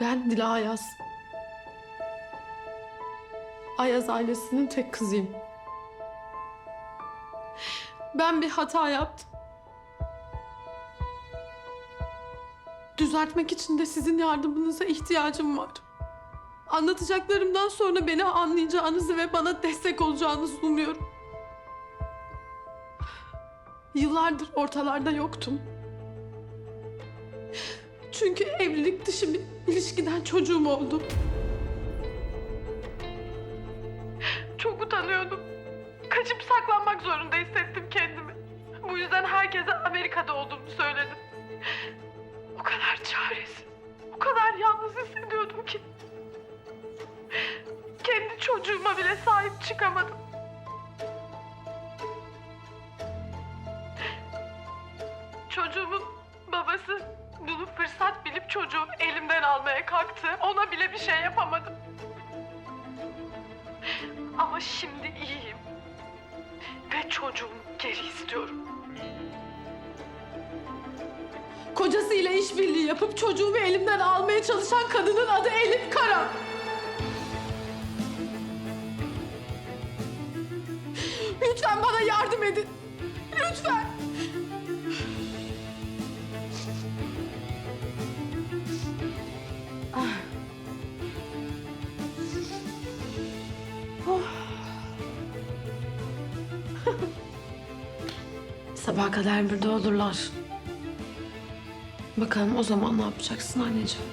Ben Dila Ayaz. Ayaz ailesinin tek kızıyım. Ben bir hata yaptım. Düzeltmek için de sizin yardımınıza ihtiyacım var. Anlatacaklarımdan sonra beni anlayacağınızı ve bana destek olacağınızı umuyorum. Yıllardır ortalarda yoktum. Çünkü evlilik dışı bir ilişkiden çocuğum oldu. Çok utanıyordum. Kaçıp saklanmak zorunda hissettim kendimi. Bu yüzden herkese Amerika'da olduğumu söyledim. O kadar çaresiz, o kadar yalnız hissediyordum ki. Kendi çocuğuma bile sahip çıkamadım. Çocuğumun babası bunu fırsat bilip çocuğu elimden almaya kalktı. Ona bile bir şey yapamadım. Ama şimdi iyiyim. Ve çocuğumu geri istiyorum. Kocasıyla işbirliği yapıp çocuğumu elimden almaya çalışan kadının adı Elif Kara. Lütfen bana yardım edin. Lütfen. Sabaha kadar burada olurlar. Bakalım o zaman ne yapacaksın anneciğim?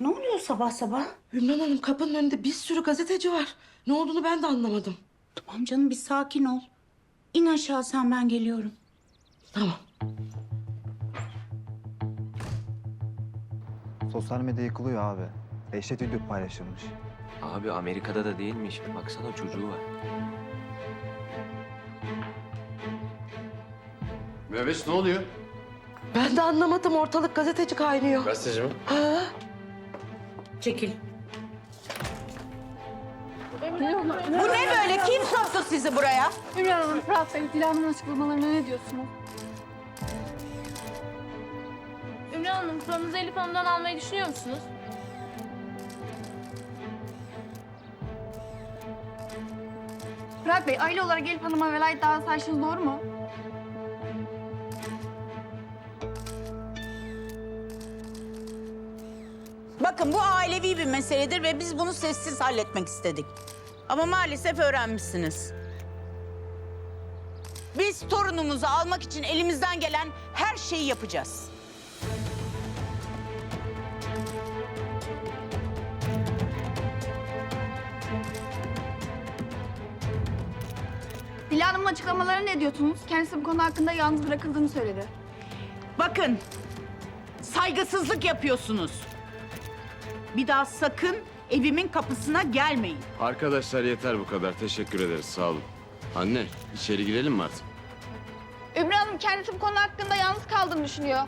Ne oluyor sabah sabah? Ümran Hanım kapının önünde bir sürü gazeteci var. Ne olduğunu ben de anlamadım. Tamam canım bir sakin ol. İn aşağı sen ben geliyorum. Tamam. Sosyal medya yıkılıyor abi. Dehşet video paylaşılmış. Abi Amerika'da da değilmiş. Baksana çocuğu var. Mehmet ne oluyor? Ben de anlamadım. Ortalık gazeteci kaynıyor. Gazeteci mi? Ha? Çekil. Bu ne böyle? Kim soktu sizi buraya? Ümran Hanım, Fırat Bey, Dilan'ın açıklamalarına ne diyorsunuz? Ümran Hanım, paranızı Elif Hanım'dan almayı düşünüyor musunuz? Fırat Bey, aile olarak Elif Hanım'a velayet davası açtınız doğru mu? Bakın bu ailevi bir meseledir ve biz bunu sessiz halletmek istedik. Ama maalesef öğrenmişsiniz. Biz torunumuzu almak için elimizden gelen her şeyi yapacağız. Dilan Hanım'ın açıklamalarına ne diyorsunuz? Kendisi bu konu hakkında yalnız bırakıldığını söyledi. Bakın, saygısızlık yapıyorsunuz. Bir daha sakın evimin kapısına gelmeyin. Arkadaşlar yeter bu kadar. Teşekkür ederiz. Sağ olun. Anne içeri girelim mi artık? Ümran Hanım kendisi bu konu hakkında yalnız kaldığını düşünüyor.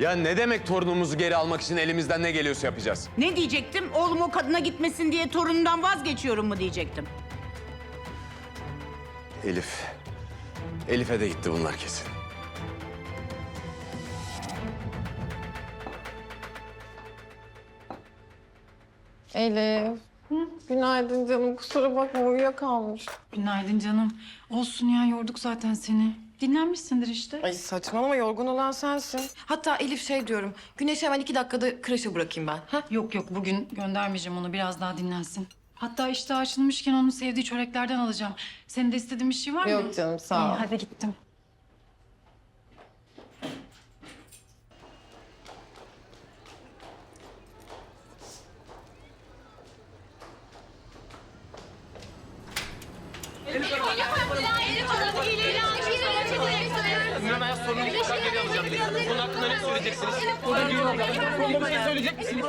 Ya ne demek torunumuzu geri almak için elimizden ne geliyorsa yapacağız? Ne diyecektim? Oğlum o kadına gitmesin diye torunumdan vazgeçiyorum mu diyecektim. Elif. Elif'e de gitti bunlar kesin. Elif. Günaydın canım. Kusura bakma uyuyakalmış. Günaydın canım. Olsun ya yorduk zaten seni. Dinlenmişsindir işte. Ay saçmalama yorgun olan sensin. Hatta Elif şey diyorum. Güneş'i hemen iki dakikada kreşe bırakayım ben. Ha? Yok yok bugün göndermeyeceğim onu biraz daha dinlensin. Hatta işte açılmışken onun sevdiği çöreklerden alacağım. Senin de istediğin bir şey var mı? Yok canım sağ ol. İyi, hadi gittim. Mümaya sorunun kadar geri alacağım dedi. Bunun hakkında ne söyleyeceksiniz? Burada düğün olacak. Söyleyecek misiniz?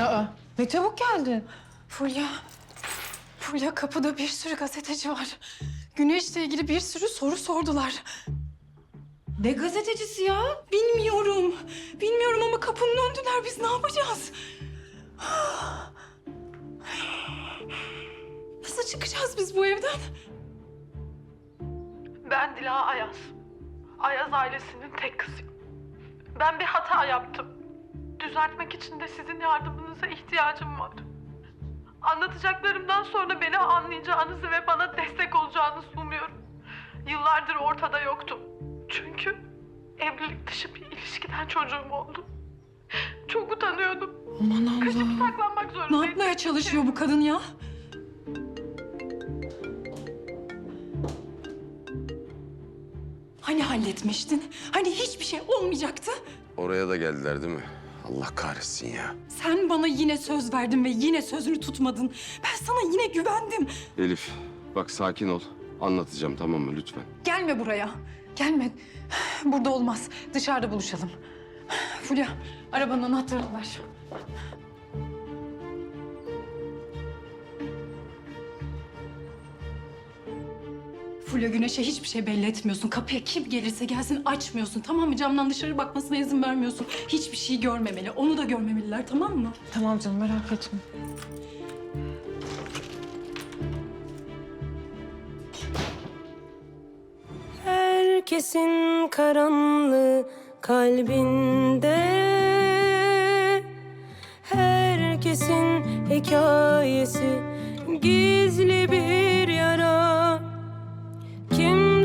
Aa, ne çabuk geldin. Fulya. Fulya kapıda bir sürü gazeteci var. Güneş'le ilgili bir sürü soru sordular. Ne gazetecisi ya? Bilmiyorum. Bilmiyorum ama kapının önündeler. Biz ne yapacağız? Nasıl çıkacağız biz bu evden? Ben Dila Ayaz. Ayaz ailesinin tek kızıyım. Ben bir hata yaptım. Düzeltmek için de sizin yardımınıza ihtiyacım var. Anlatacaklarımdan sonra beni anlayacağınızı ve bana destek olacağınızı umuyorum. Yıllardır ortada yoktum. Çünkü evlilik dışı bir ilişkiden çocuğum oldu. Çok utanıyordum. Aman Kaçıp Allah'ım. saklanmak Ne zorundaydım. yapmaya çalışıyor bu kadın ya? Hani halletmiştin? Hani hiçbir şey olmayacaktı? Oraya da geldiler değil mi? Allah kahretsin ya. Sen bana yine söz verdin ve yine sözünü tutmadın. Ben sana yine güvendim. Elif bak sakin ol. Anlatacağım tamam mı lütfen. Gelme buraya. Gelme. Burada olmaz. Dışarıda buluşalım. Fulya, arabanın anahtarını ver. Fulya Güneş'e hiçbir şey belli etmiyorsun. Kapıya kim gelirse gelsin açmıyorsun. Tamam mı? Camdan dışarı bakmasına izin vermiyorsun. Hiçbir şey görmemeli. Onu da görmemeliler tamam mı? Tamam canım merak etme. Herkesin karanlığı kalbinde Herkesin hikayesi gizli bir yara